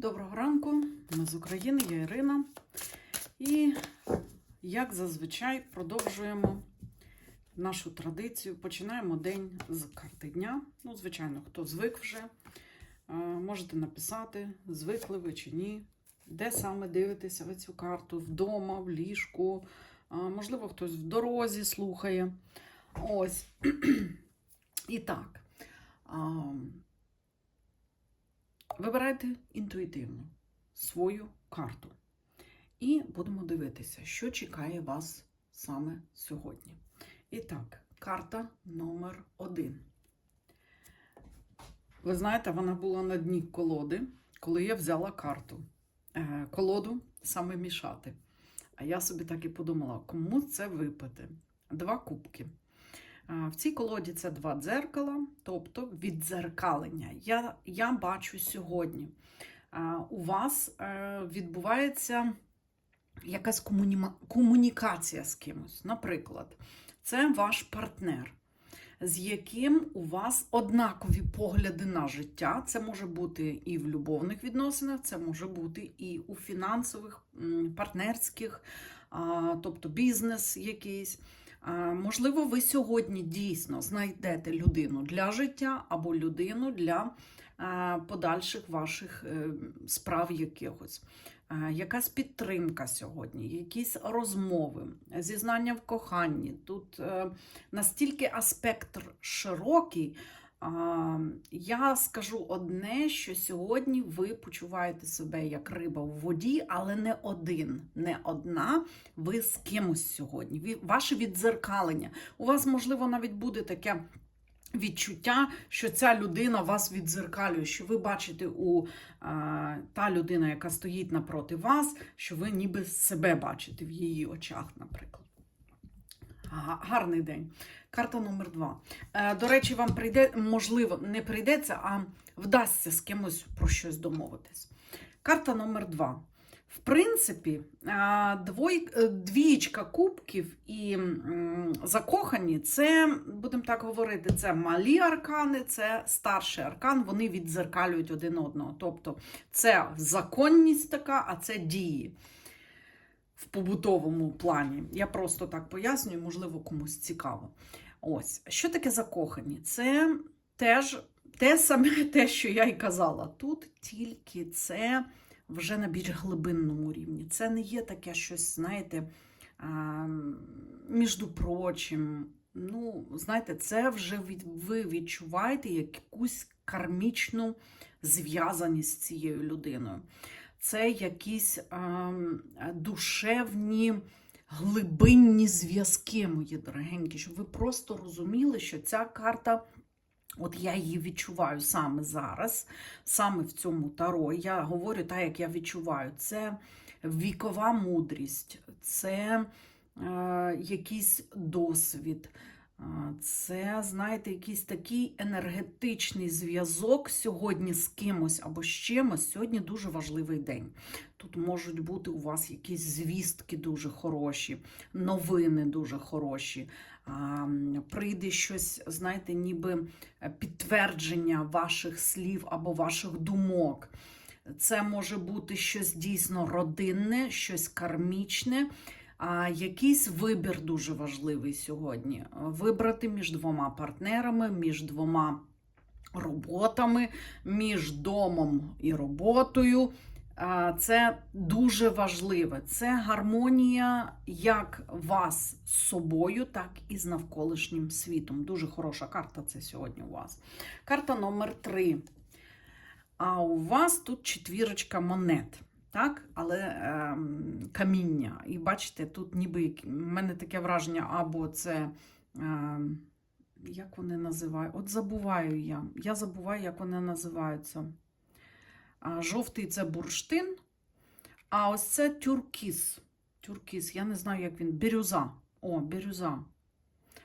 Доброго ранку, ми з України, я Ірина. І, як зазвичай, продовжуємо нашу традицію. Починаємо день з карти дня. Ну, звичайно, хто звик вже, е, можете написати, звикли ви чи ні, де саме дивитеся ви цю карту, вдома, в ліжку, можливо, хтось в дорозі слухає. Ось. І так. Вибирайте інтуїтивно свою карту. І будемо дивитися, що чекає вас саме сьогодні. І так, карта номер один. Ви знаєте, вона була на дні колоди, коли я взяла карту. Е, колоду саме мішати. А я собі так і подумала, кому це випити? Два кубки. В цій колоді це два дзеркала, тобто віддзеркалення. Я, я бачу сьогодні. У вас е, відбувається якась комуніма- комунікація з кимось. Наприклад, це ваш партнер, з яким у вас однакові погляди на життя. Це може бути і в любовних відносинах, це може бути і у фінансових, партнерських, тобто бізнес якийсь. Можливо, ви сьогодні дійсно знайдете людину для життя або людину для подальших ваших е, справ якихось. Якась підтримка сьогодні, якісь розмови, зізнання в коханні. Тут е, настільки аспект широкий. Я скажу одне, що сьогодні ви почуваєте себе як риба в воді, але не один, не одна. Ви з кимось сьогодні. Ваше віддзеркалення. У вас, можливо, навіть буде таке відчуття, що ця людина вас віддзеркалює, що ви бачите у а, та людина, яка стоїть напроти вас, що ви ніби себе бачите в її очах, наприклад. Га- Гарний день. Карта номер два. Е, До речі, вам прийде, можливо, не прийдеться, а вдасться з кимось про щось домовитись. Карта номер два. В принципі, а, двой, е, двієчка кубків і закохані це, будемо так говорити, це малі аркани, це старший аркан, вони віддзеркалюють один одного. Тобто це законність така, а це дії в побутовому плані. Я просто так пояснюю, можливо, комусь цікаво. Ось, що таке закохані? Це теж те саме те, що я й казала. Тут тільки це вже на більш глибинному рівні. Це не є таке щось, знаєте, між прочим. Ну, знаєте, це вже від, ви відчуваєте якусь кармічну зв'язаність з цією людиною. Це якісь ем, душевні глибинні зв'язки, мої дорогенькі, щоб ви просто розуміли, що ця карта. От я її відчуваю саме зараз, саме в цьому таро. Я говорю так, як я відчуваю. Це вікова мудрість, це е, якийсь досвід, це, знаєте, якийсь такий енергетичний зв'язок сьогодні з кимось або з чимось. Сьогодні дуже важливий день. Тут можуть бути у вас якісь звістки дуже хороші, новини дуже хороші. Прийде щось, знаєте, ніби е, підтвердження ваших слів або ваших думок. Це може бути щось дійсно родинне, щось кармічне, а якийсь вибір дуже важливий сьогодні. Вибрати між двома партнерами, між двома роботами, між домом і роботою. Це дуже важливе. Це гармонія як вас з собою, так і з навколишнім світом. Дуже хороша карта це сьогодні у вас. Карта номер три. А у вас тут четвірочка монет. Так, але ем, каміння. І бачите, тут ніби в мене таке враження, або це. Ем, як вони називають? От забуваю я. Я забуваю, як вони називаються. Жовтий це бурштин, а ось це тюркіс. Тюркіс, я не знаю, як він. Бірюза. О, бірюза.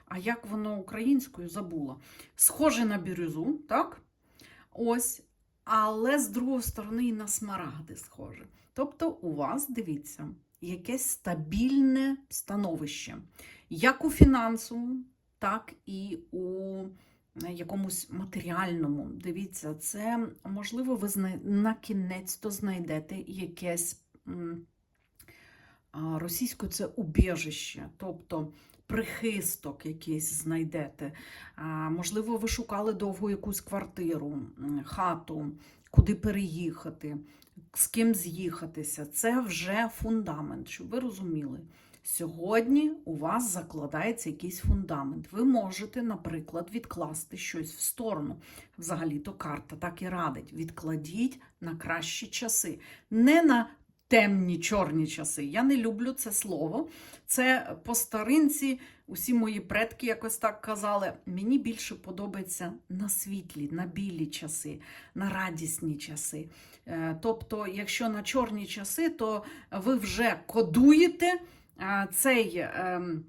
А як воно українською забула? Схоже на бірюзу, так? Ось. Але з другої сторони і на смарагди схоже. Тобто, у вас, дивіться, якесь стабільне становище, як у фінансовому, так і у е, якомусь матеріальному. Дивіться, це можливо, ви на кінець то знайдете якесь російською це убіжище, тобто прихисток якийсь знайдете. Можливо, ви шукали довго якусь квартиру, хату, куди переїхати, з ким з'їхатися. Це вже фундамент, щоб ви розуміли. Сьогодні у вас закладається якийсь фундамент. Ви можете, наприклад, відкласти щось в сторону. Взагалі-то карта так і радить. Відкладіть на кращі часи. Не на темні чорні часи. Я не люблю це слово. Це по старинці, усі мої предки якось так казали. Мені більше подобається на світлі, на білі часи, на радісні часи. Е, Тобто, якщо на чорні часи, то ви вже кодуєте цей. ем,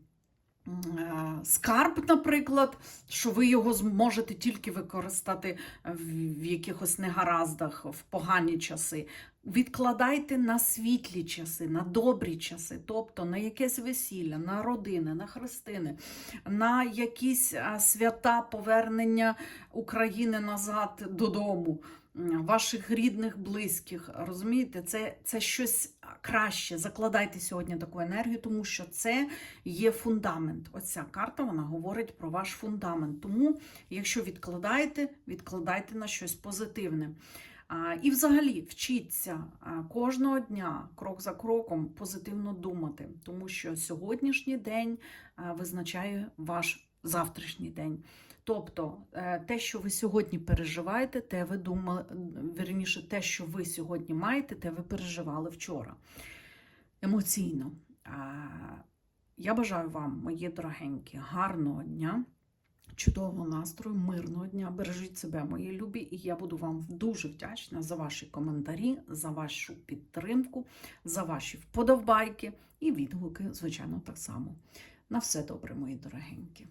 е, Скарб, наприклад, що ви його зможете тільки використати в якихось негараздах, в погані часи. Відкладайте на світлі часи, на добрі часи, тобто на якесь весілля, на родини, на хрестини, на якісь свята повернення України назад додому, ваших рідних, близьких. Розумієте, це, це щось краще. Закладайте сьогодні таку енергію, тому що це є фундамент. Оця карта вона говорить про ваш фундамент. Тому, якщо відкладаєте, відкладайте на щось позитивне. І взагалі вчіться кожного дня, крок за кроком, позитивно думати, тому що сьогоднішній день визначає ваш завтрашній день. Тобто е, те, що ви сьогодні переживаєте, те ви думали, верніше, те, що ви сьогодні маєте, те ви переживали вчора. Емоційно. Я бажаю вам, мої дорогенькі, гарного дня. Чудового настрою, мирного дня. Бережіть себе, мої любі, і я буду вам дуже вдячна за ваші коментарі, за вашу підтримку, за ваші вподобайки і відгуки, звичайно, так само. На все добре, мої дорогенькі.